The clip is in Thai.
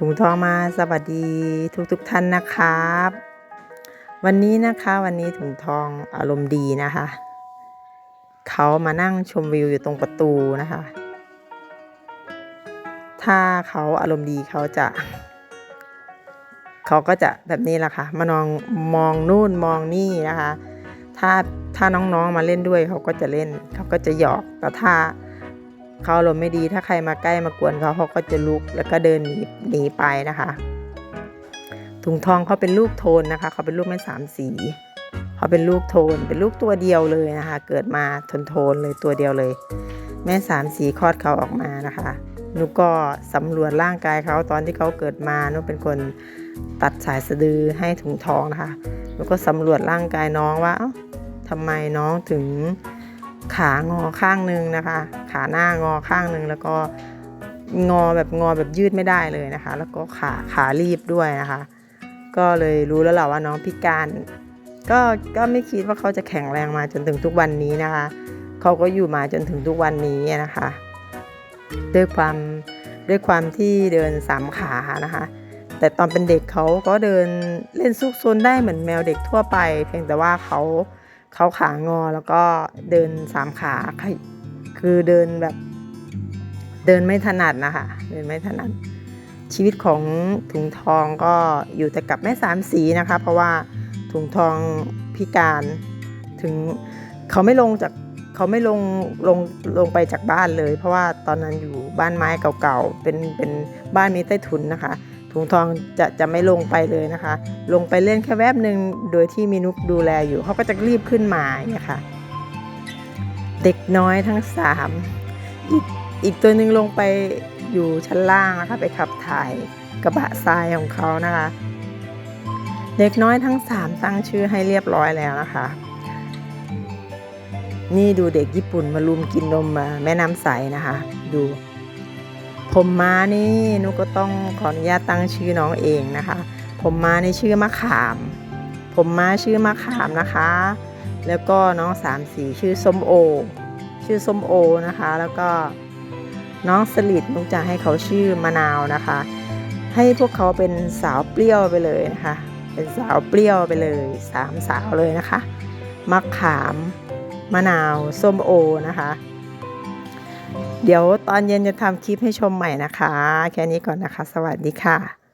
ถุงทองมาสวัสดีทุกทุกท่านนะครับ วันนี้นะคะวันนี้ถุงทองอารมณ์ดีนะคะ เขามานั่งชมวิวอยู่ตรงประตูนะคะ ถ้าเขาอารมณ์ดีเขาจะ เขาก็จะแบบนี้แหละค่ะมานองมองนู่นมองนี่นะคะ ถ้าถ้าน้องๆมาเล่นด้วยเขาก็จะเล่น เขาก็จะหยอกแต่ถ้า เขาอารมณ์ไม่ดีถ้าใครมาใกล้มากวนเขาเขาก็จะลุกแล้วก็เดินหนีหนีไปนะคะถุงทองเขาเป็นลูกโทนนะคะ เขาเป็นลูกแม่สามสีเขาเป็นลูกโทน เป็นลูกตัวเดียวเลยนะคะ เกิดมาทนโทนเลยตัวเดียวเลย แม่สามสีคลอดเขาออกมานะคะนุกก็สำรวจร่างกายเขาตอนที่เขาเกิดมานุเป็นคนตัดสายสะดือให้ถุงทองนะคะนุกก็สำรวจร่างกายน้องว่าเอ้าทำไมน้องถึงขางอข้างหนึ่งนะคะ ขาหน้างอข้างหนึ่งแล้วก็งอแบบงอแบบยืดไม่ได้เลยนะคะ แล้วก็ขาขารีบด้วยนะคะ ก็เลยรู้แล้วแหละว่าน้องพิการก็ก็ไม่คิดว่าเขาจะแข็งแรงมาจนถึงทุกวันนี้นะคะ เขาก็อยู่มาจนถึงทุกวันนี้นะคะ ด้วยความด้วยความที่เดินสามขานะคะ แต่ตอนเป็นเด็กเขาก็เดินเล่นซุกซนได้เหมือนแมวเด็กทั่วไป เพียงแต่ว่าเขาเขาขางอแล้วก็เดินสามขา คือเดินแบบ เดินไม่ถนัดนะคะ เดินไม่ถนัด ชีวิตของถุงทองก็อยู่แต่กับแม่สามสีนะคะ เพราะว่าถุงทองพิการถึงเขาไม่ลงจากเขาไม่ลงลงลงไปจากบ้านเลย เพราะว่าตอนนั้นอยู่บ้านไม้เก่าๆเป็นเป็นบ้านมีใต้ถุนนะคะถุงทองจะจะไม่ลงไปเลยนะคะ ลงไปเล่นแค่แวบหนึ่งโดยที่มีนุกดูแลอยู่เขาก็จะรีบขึ้นมาอย่างเนี่ยค่ะ เด็กน้อยทั้งสามอีกอีกตัวหนึ่งลงไปอยู่ชั้นล่างนะคะไปขับถ่ายกระบะทรายของเขานะคะ เด็กน้อยทั้งสามตั้งชื่อให้เรียบร้อยแล้วนะคะ นี่ดูเด็กญี่ปุ่นมาลุมกินนมมาแม่น้ำใสนะคะ ดู ผมม้านี่นุก็ต้องขออนุญาตตั้งชื่อน้องเองนะคะ ผมม้านี่ชื่อมะขาม ผมม้าชื่อมะขามนะคะ แล้วก็น้องสามสีชื่อส้มโอ ชื่อส้มโอนะคะ แล้วก็น้องสลิดนุกจะให้เขาชื่อมะนาวนะคะ ให้พวกเขาเป็นสาวเปรี้ยวไปเลยนะคะ เป็นสาวเปรี้ยวไปเลยสามสาวเลยนะคะมะขามมะนาวส้มโอนะคะ เดี๋ยวตอนเย็นจะทำคลิปให้ชมใหม่นะคะ แค่นี้ก่อนนะคะ สวัสดีค่ะ